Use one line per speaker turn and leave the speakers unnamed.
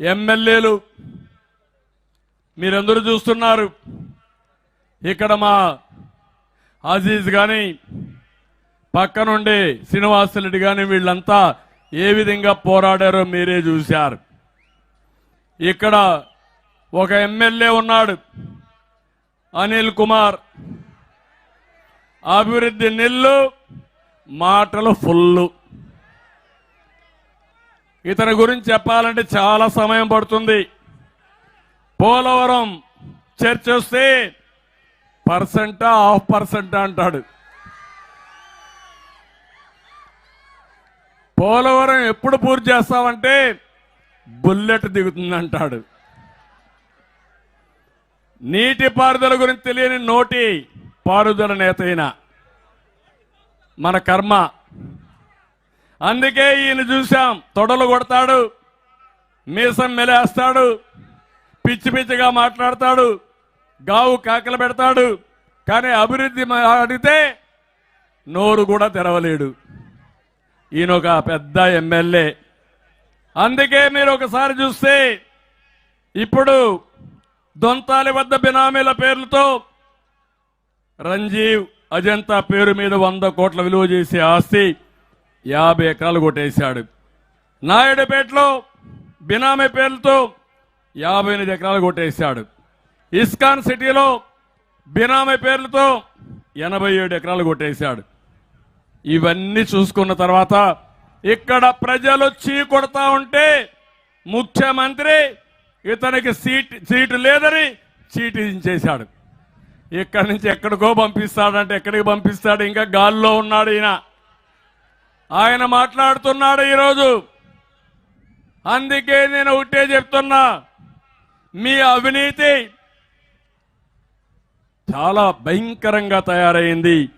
ఎమ్మెల్యేలు మీరందరూ చూస్తున్నారు. ఇక్కడ మా అజీజ్ కానీ పక్కనుండే శ్రీనివాసరెడ్డి కానీ వీళ్ళంతా ఏ విధంగా పోరాడారో మీరే చూశారు. ఇక్కడ ఒక ఎమ్మెల్యే ఉన్నాడు అనిల్ కుమార్. అభివృద్ధి నిల్లు మాటలు ఫుల్లు. ఇతని గురించి చెప్పాలంటే చాలా సమయం పడుతుంది. పోలవరం చర్చ వస్తే పర్సెంటా హాఫ్ పర్సెంటా అంటాడు. పోలవరం ఎప్పుడు పూర్తి చేస్తామంటే బుల్లెట్ దిగుతుందంటాడు. నీటి పారుదల గురించి తెలియని నోటి పారుదల నేత మన కర్మ అందుకే ఈయన చూశాం. తొడలు కొడతాడు మీసం మెలేస్తాడు పిచ్చి పిచ్చిగా మాట్లాడతాడు గావు కాకలు పెడతాడు. కానీ అభివృద్ధి అడిగితే నోరు కూడా తెరవలేడు. ఈయన ఒక పెద్ద ఎమ్మెల్యే. అందుకే మీరు ఒకసారి చూస్తే ఇప్పుడు దొంతాలి వద్ద బినామీల పేర్లతో రంజీవ్ అజంతా పేరు మీద వంద కోట్ల విలువ చేసే ఆస్తి యాభై ఎకరాలు కొట్టేశాడు. నాయుడుపేటలో బినామీ పేర్లతో యాభై ఎనిమిది ఎకరాలు కొట్టేశాడు. ఇస్కాన్ సిటీలో బినామీ పేర్లతో ఎనభై ఏడు ఎకరాలు కొట్టేశాడు. ఇవన్నీ చూసుకున్న తర్వాత ఇక్కడ ప్రజలు చీ కొడతా ఉంటే ముఖ్యమంత్రి ఇతనికి సీట్ సీటు లేదని చీటించేశాడు. ఇక్కడి నుంచి ఎక్కడికో పంపిస్తాడంటే ఎక్కడికి పంపిస్తాడు? ఇంకా గాల్లో ఉన్నాడు ఈయన. ఆయన మాట్లాడుతున్నాడు ఈరోజు. అందుకే నేను ఒకటే చెప్తున్నా. మీ అవినీతి చాలా భయంకరంగా తయారైంది.